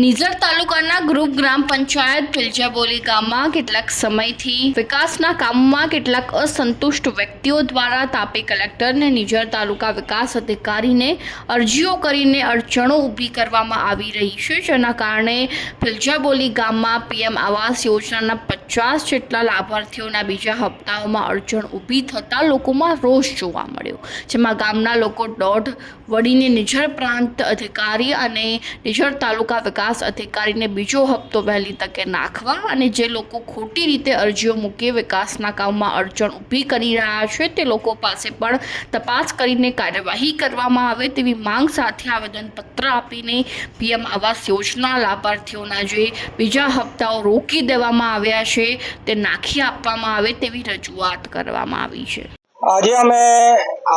નિઝર તાલુકાના ગ્રુપ ગ્રામ પંચાયત પિલજાબોલી ગામમાં કેટલાક સમયથી વિકાસના કામમાં કેટલાક અસંતુષ્ટ વ્યક્તિઓ દ્વારા તાપી કલેક્ટરને નિઝર તાલુકા વિકાસ અધિકારીને અરજીઓ કરીને અડચણો ઊભી કરવામાં આવી રહી છે. જેના કારણે પિલજાબોલી ગામમાં પીએમ આવાસ યોજનાના પચાસ જેટલા લાભાર્થીઓના બીજા હપ્તાઓમાં અડચણ ઊભી થતાં લોકોમાં રોષ જોવા મળ્યો. જેમાં ગામના લોકો દોઢ વડીને નિઝર પ્રાંત અધિકારી અને નિઝર તાલુકા વિકાસ અધિકારીને બીજો હપ્તો વહેલી તકે નાખવા અને જે લોકો ખોટી રીતે અરજીઓ મૂકી વિકાસના કામમાં અડચણ ઊભી કરી રહ્યા છે, તે લોકો પાસે પણ તપાસ કરીને કાર્યવાહી કરવામાં આવે તેવી માંગ સાથે આવેદનપત્ર આપીને પીએમ આવાસ યોજના લાભાર્થીઓના જે બીજા હપ્તાઓ રોકી દેવામાં આવ્યા છે, તે નાખી આપવામાં આવે તેવી રજૂઆત કરવામાં આવી છે. આજે અમે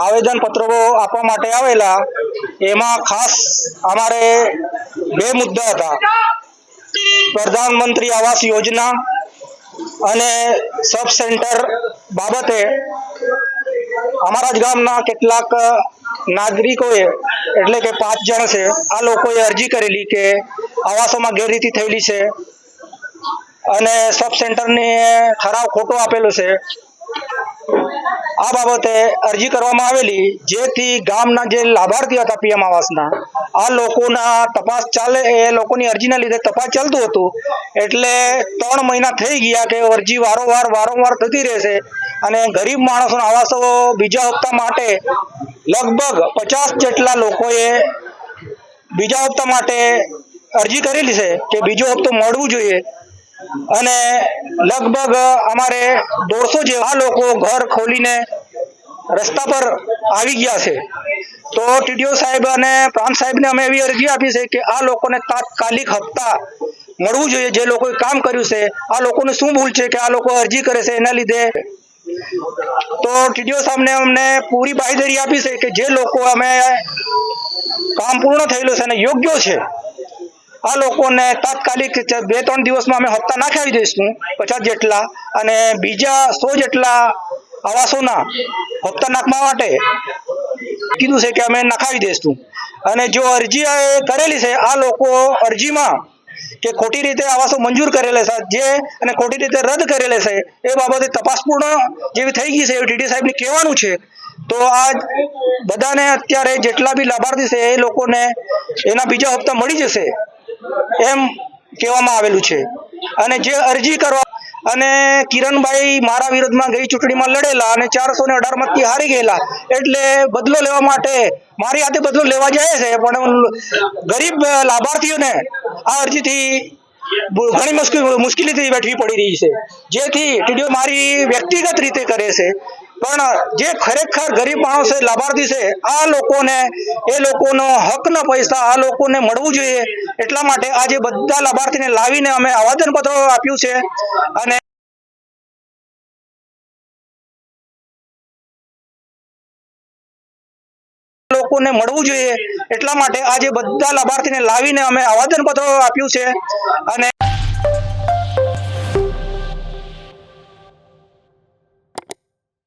આવેદન પત્રો આપવા માટે આવેલા. એમાં ખાસ અમારે બે મુદ્દા હતા. પ્રધાનમંત્રી આવાસ યોજના અને સબ સેન્ટર બાબતે અમારા જ ગામના કેટલાક નાગરિકોએ, એટલે કે પાંચ જણ છે, આ લોકોએ અરજી કરેલી કે આવાસોમાં ગેરરીતિ થયેલી છે અને સબ સેન્ટરને ઠરાવ ખોટો આપેલો છે. આ બાબતે અરજી કરવામાં આવેલી, જેથી ગામના જે લાભાર્થી હતા પીએમ આવાસના, આ લોકોના તપાસ ચાલે, એ લોકોની અરજીના લીધે તપાસ ચાલતું હતું. એટલે ત્રણ મહિના થઈ ગયા કે અરજી વારંવાર વારંવાર થતી રહેશે અને ગરીબ માણસોના આવાસો બીજા હપ્તા માટે લગભગ પચાસ જેટલા લોકોએ બીજા હપ્તા માટે અરજી કરેલી છે કે બીજો હપ્તો મળવું જોઈએ. અને લગભગ અમારે દોઢસો જેવા લોકો ઘર ખોલીને રસ્તા પર આવી ગયા છે. તો ટીડીઓ સાહેબ અને પ્રાંત સાહેબને અમે એવી અરજી આપી છે કે આ લોકોને તાત્કાલિક હપ્તા મળવું જોઈએ. જે લોકોએ કામ કર્યું છે, આ લોકોને શું ભૂલ છે કે આ લોકો અરજી કરે છે એના લીધે? તો ટીડીઓ સાહેબને અમને પૂરી બાહેધરી આપી છે કે જે લોકો અમે કામ પૂર્ણ થયેલું છે અને યોગ્ય છે આ લોકોને તાત્કાલિક બે ત્રણ દિવસમાં અમે હપ્તા નાખાવી દઈશું પચાસ જેટલા અને બીજા સો જેટલા આવાસોના હપ્તા નાખવા માટે કીધું છે કે અમે નખાવી દઈશું. અને જો અરજી કરેલી છે, આ લોકો અરજીમાં કે ખોટી રીતે આવાસો મંજૂર કરેલા છે, જે અને ખોટી રીતે રદ કરેલા છે, એ બાબતે તપાસપૂર્ણ જેવી થઈ ગઈ છે એવું ટીડી સાહેબને કહેવાનું છે. તો આ બધાને અત્યારે જેટલા બી લાભાર્થી છે, એ લોકોને એના બીજા હપ્તા મળી જશે. એમ કહેવામાં આવેલું છે. અને જે અરજી કરવા અને કિરણભાઈ મારા વિરોધમાં ગઈ ચૂંટણીમાં લડેલા અને ચારસો ને અઢાર મતથી હારી ગયેલા, એટલે બદલો લેવા માટે મારી હાથે બદલો લેવા જાય છે, પણ ગરીબ લાભાર્થીઓને આ અરજીથી ઘણી મુશ્કેલ મુશ્કેલીથી વેઠવી પડી રહી છે. જેથી ટીડીઓ મારી વ્યક્તિગત રીતે કરે છે. પણ જે ખરેખર ગરીબ માણસ લાભાર્થી છે, આ લોકોને, એ લોકોનો હકનો પૈસા, આ લોકોને મળવું જોઈએ. એટલા માટે આજે બધા લાભાર્થીને લાવીને અમે આવેદનપત્ર આપ્યું છે અને લોકોને મળવું જોઈએ. એટલા માટે આજે બધા લાભાર્થીને લાવીને અમે આવેદનપત્ર આપ્યું છે અને